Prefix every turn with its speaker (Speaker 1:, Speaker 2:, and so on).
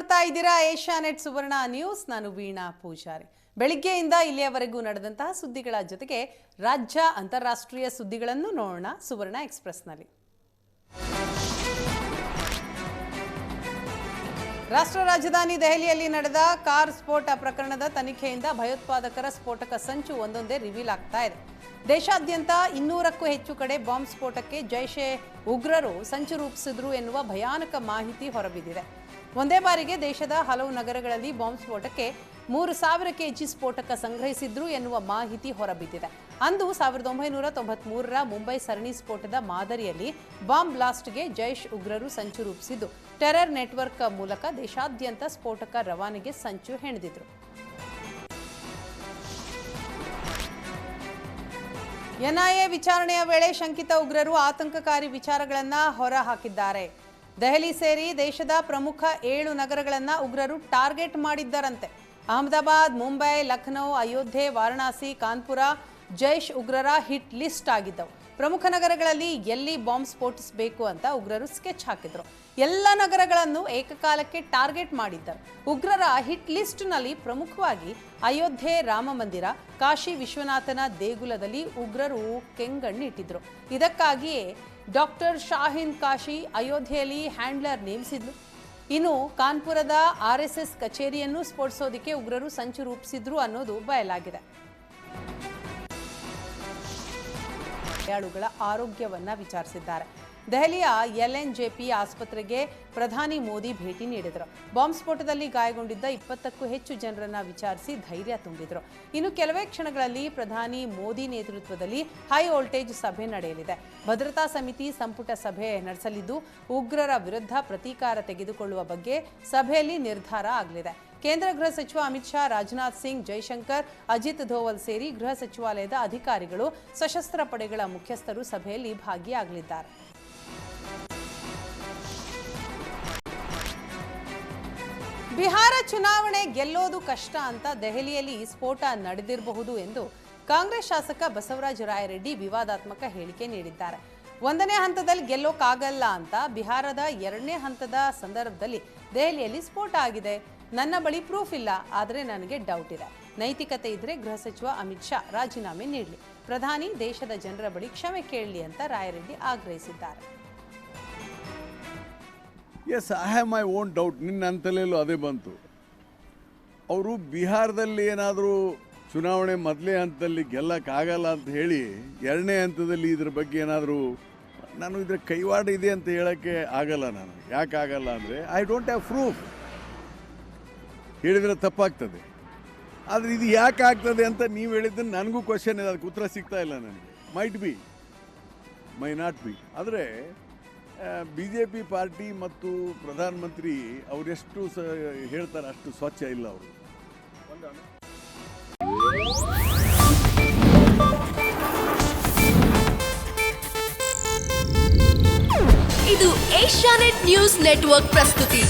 Speaker 1: ನೋಡ್ತಾ ಇದ್ದೀರಾ Asia net ಸುವರ್ಣ news. ನಾನು ವೀಣಾ ಪೂಜಾರಿ. ಬೆಳಿಗ್ಗೆಯಿಂದ ಇಲ್ಲಿಯವರೆಗೂ ನಡೆದಂತಹ ಸುದ್ದಿಗಳ ಜೊತೆಗೆ ರಾಜ್ಯ ಅಂತಾರಾಷ್ಟ್ರೀಯ ಸುದ್ದಿಗಳನ್ನು ನೋಡೋಣ ಸುವರ್ಣ ಎಕ್ಸ್ಪ್ರೆಸ್ನಲ್ಲಿ. ರಾಷ್ಟ್ರ ರಾಜಧಾನಿ ದೆಹಲಿಯಲ್ಲಿ ನಡೆದ ಕಾರ್ ಸ್ಫೋಟ ಪ್ರಕರಣದ ತನಿಖೆಯಿಂದ ಭಯೋತ್ಪಾದಕರ ಸ್ಫೋಟಕ ಸಂಚು ಒಂದೊಂದೇ ರಿವೀಲ್ ಆಗ್ತಾ ಇದೆ. ದೇಶಾದ್ಯಂತ ಇನ್ನೂರಕ್ಕೂ ಹೆಚ್ಚು ಕಡೆ ಬಾಂಬ್ ಸ್ಫೋಟಕ್ಕೆ ಜೈಷೆ ಉಗ್ರರು ಸಂಚು ರೂಪಿಸಿದ್ರು ಎನ್ನುವ ಭಯಾನಕ ಮಾಹಿತಿ ಹೊರಬಿದ್ದಿದೆ. ಒಂದೇ ಬಾರಿಗೆ ದೇಶದ ಹಲವು ನಗರಗಳಲ್ಲಿ ಬಾಂಬ್ ಸ್ಫೋಟಕ್ಕೆ ಮೂರು ಸಾವಿರ ಕೆಜಿ ಸ್ಫೋಟಕ ಸಂಗ್ರಹಿಸಿದ್ರು ಎನ್ನುವ ಮಾಹಿತಿ ಹೊರಬಿದ್ದಿದೆ. ಅಂದು ಸಾವಿರದ ಒಂಬೈನೂರ ತೊಂಬತ್ಮೂರರ ಮುಂಬೈ ಸರಣಿ ಸ್ಫೋಟದ ಮಾದರಿಯಲ್ಲಿ ಬಾಂಬ್ ಬ್ಲಾಸ್ಟ್ಗೆ ಜೈಷ್ ಉಗ್ರರು ಸಂಚು ರೂಪಿಸಿದ್ದು. ಟೆರರ್ ನೆಟ್ವರ್ಕ್ ಮೂಲಕ ದೇಶಾದ್ಯಂತ ಸ್ಫೋಟಕ ರವಾನೆಗೆ ಸಂಚು ಹೆಣೆದಿದ್ರು. ಎನ್ಐಎ ವಿಚಾರಣೆಯ ವೇಳೆ ಶಂಕಿತ ಉಗ್ರರು ಆತಂಕಕಾರಿ ವಿಚಾರಗಳನ್ನ ಹೊರ ಹಾಕಿದ್ದಾರೆ ದೆಹಲಿ ಸೇರಿ ದೇಶದ ಪ್ರಮುಖ ಏಳು ನಗರಗಳನ್ನು ಉಗ್ರರು ಟಾರ್ಗೆಟ್ ಮಾಡಿದ್ದರಂತೆ. ಅಹಮದಾಬಾದ್, ಮುಂಬೈ, ಲಖನೌ, ಅಯೋಧ್ಯೆ, ವಾರಣಾಸಿ, ಕಾನ್ಪುರ ಜೈಷ್ ಉಗ್ರರ ಹಿಟ್ ಲಿಸ್ಟ್ ಆಗಿದ್ದವು. ಪ್ರಮುಖ ನಗರಗಳಲ್ಲಿ ಎಲ್ಲಿ ಬಾಂಬ್ ಸ್ಫೋಟಿಸಬೇಕು ಅಂತ ಉಗ್ರರು ಸ್ಕೆಚ್ ಹಾಕಿದ್ರು. ಎಲ್ಲ ನಗರಗಳನ್ನು ಏಕಕಾಲಕ್ಕೆ ಟಾರ್ಗೆಟ್ ಮಾಡಿದ್ದರು ಉಗ್ರರ ಹಿಟ್ ಲಿಸ್ಟ್ನಲ್ಲಿ ಪ್ರಮುಖವಾಗಿ ಅಯೋಧ್ಯೆ ರಾಮ ಮಂದಿರ, ಕಾಶಿ ವಿಶ್ವನಾಥನ ದೇಗುಲದಲ್ಲಿ ಉಗ್ರರು ಕೆಂಗಣ್ಣಿಟ್ಟಿದ್ರು. ಇದಕ್ಕಾಗಿಯೇ ಡಾಕ್ಟರ್ ಶಾಹಿನ್ ಕಾಶಿ ಅಯೋಧ್ಯೆಯಲ್ಲಿ ಹ್ಯಾಂಡ್ಲರ್ ನೇಮಿಸಿದ್ರು ಇನ್ನು ಕಾನ್ಪುರದ ಆರ್ ಎಸ್ ಎಸ್ ಕಚೇರಿಯನ್ನು ಸ್ಫೋಟಿಸೋದಕ್ಕೆ ಉಗ್ರರು ಸಂಚು ರೂಪಿಸಿದ್ರು ಅನ್ನೋದು ಬಯಲಾಗಿದೆ. ಗಾಯಾಳುಗಳ ಆರೋಗ್ಯವನ್ನ ವಿಚಾರಿಸಿದ್ದಾರೆ. ದೆಹಲಿಯ ಎಲ್ಎನ್ಜೆಪಿ ಆಸ್ಪತ್ರೆಗೆ ಪ್ರಧಾನಿ ಮೋದಿ ಭೇಟಿ ನೀಡಿದರು. ಬಾಂಬ್ ಸ್ಫೋಟದಲ್ಲಿ ಗಾಯಗೊಂಡಿದ್ದ ಇಪ್ಪತ್ತಕ್ಕೂ ಹೆಚ್ಚು ಜನರನ್ನ ವಿಚಾರಿಸಿ ಧೈರ್ಯ ತುಂಬಿದರು. ಇನ್ನು ಕೆಲವೇ ಕ್ಷಣಗಳಲ್ಲಿ ಪ್ರಧಾನಿ ಮೋದಿ ನೇತೃತ್ವದಲ್ಲಿ ಹೈ ವೋಲ್ಟೇಜ್ ಸಭೆ ನಡೆಯಲಿದೆ. ಭದ್ರತಾ ಸಮಿತಿ ಸಂಪುಟ ಸಭೆ ನಡೆಸಲಿದ್ದು, ಉಗ್ರರ ವಿರುದ್ಧ ಪ್ರತೀಕಾರ ತೆಗೆದುಕೊಳ್ಳುವ ಬಗ್ಗೆ ಸಭೆಯಲ್ಲಿ ನಿರ್ಧಾರ ಆಗಲಿದೆ. ಕೇಂದ್ರ ಗೃಹ ಸಚಿವ ಅಮಿತ್ ಶಾ, ರಾಜನಾಥ್ ಸಿಂಗ್, ಜೈಶಂಕರ್, ಅಜಿತ್ ಧೋವಲ್ ಸೇರಿ ಗೃಹ ಸಚಿವಾಲಯದ ಅಧಿಕಾರಿಗಳು, ಸಶಸ್ತ್ರ ಪಡೆಗಳ ಮುಖ್ಯಸ್ಥರು ಸಭೆಯಲ್ಲಿ ಭಾಗಿಯಾಗಲಿದ್ದಾರೆ. ಬಿಹಾರ ಚುನಾವಣೆ ಗೆಲ್ಲೋದು ಕಷ್ಟ ಅಂತ ದೆಹಲಿಯಲ್ಲಿ ಸ್ಫೋಟ ನಡೆದಿರಬಹುದು ಎಂದು ಕಾಂಗ್ರೆಸ್ ಶಾಸಕ ಬಸವರಾಜ ರಾಯರೆಡ್ಡಿ ವಿವಾದಾತ್ಮಕ ಹೇಳಿಕೆ ನೀಡಿದ್ದಾರೆ. ಒಂದನೇ ಹಂತದಲ್ಲಿ ಗೆಲ್ಲೋಕ್ಕಾಗಲ್ಲ ಅಂತ ಬಿಹಾರದ ಎರಡನೇ ಹಂತದ ಸಂದರ್ಭದಲ್ಲಿ ದೆಹಲಿಯಲ್ಲಿ ಸ್ಫೋಟ ಆಗಿದೆ. ನನ್ನ ಬಳಿ ಪ್ರೂಫ್ ಇಲ್ಲ, ಆದರೆ ನನಗೆ ಡೌಟ್ ಇದೆ. ನೈತಿಕತೆ ಇದ್ರೆ ಗೃಹ ಸಚಿವ ಅಮಿತ್ ಶಾ ರಾಜೀನಾಮೆ ನೀಡಲಿ. ಪ್ರಧಾನಿ ದೇಶದ ಜನರ ಬಳಿ ಕ್ಷಮೆ ಕೇಳಲಿ ಅಂತ ರಾಯರೆಡ್ಡಿ ಆಗ್ರಹಿಸಿದ್ದಾರೆ.
Speaker 2: Yes I have my own doubt ನಿನ್ನ ಅಂತಲೇಲೂ ಅದೇ ಬಂತು. ಅವರು ಬಿಹಾರದಲ್ಲಿ ಏನಾದರೂ ಚುನಾವಣೆ ಮೊದಲೇ ಹಂತದಲ್ಲಿ ಗೆಲ್ಲಕ್ಕಾಗಲ್ಲ ಅಂತ ಹೇಳಿ ಎರಡನೇ ಹಂತದಲ್ಲಿ ಇದ್ರ ಬಗ್ಗೆ ಏನಾದರೂ ನಾನು ಇದ್ರ ಕೈವಾಡ ಇದೆ ಅಂತ ಹೇಳೋಕ್ಕೆ ಆಗಲ್ಲ ನಾನು. ಯಾಕೆ ಆಗಲ್ಲ ಅಂದರೆ ಐ ಡೋಂಟ್ ಹ್ಯಾವ್ ಪ್ರೂಫ್ ಹೇಳಿದರೆ ತಪ್ಪಾಗ್ತದೆ. ಆದರೆ ಇದು ಯಾಕೆ ಆಗ್ತದೆ ಅಂತ ನೀವು ಹೇಳಿದ್ದನ್ನು ನನಗೂ ಕ್ವಶನ್ ಇದೆ, ಅದಕ್ಕೆ ಉತ್ತರ ಸಿಗ್ತಾ ಇಲ್ಲ ನನಗೆ. Might be may not be ಆದರೆ ಬಿ ಜೆ ಪಿ ಪಾರ್ಟಿ ಮತ್ತು ಪ್ರಧಾನಮಂತ್ರಿ ಅವರೆಷ್ಟು ಸ, ಹೇಳ್ತಾರೆ ಅಷ್ಟು ಸ್ವಚ್ಛ ಇಲ್ಲ ಅವರು.
Speaker 3: ಇದು ಏಷ್ಯಾನೆಟ್ ನ್ಯೂಸ್ ನೆಟ್ವರ್ಕ್ ಪ್ರಸ್ತುತಿ.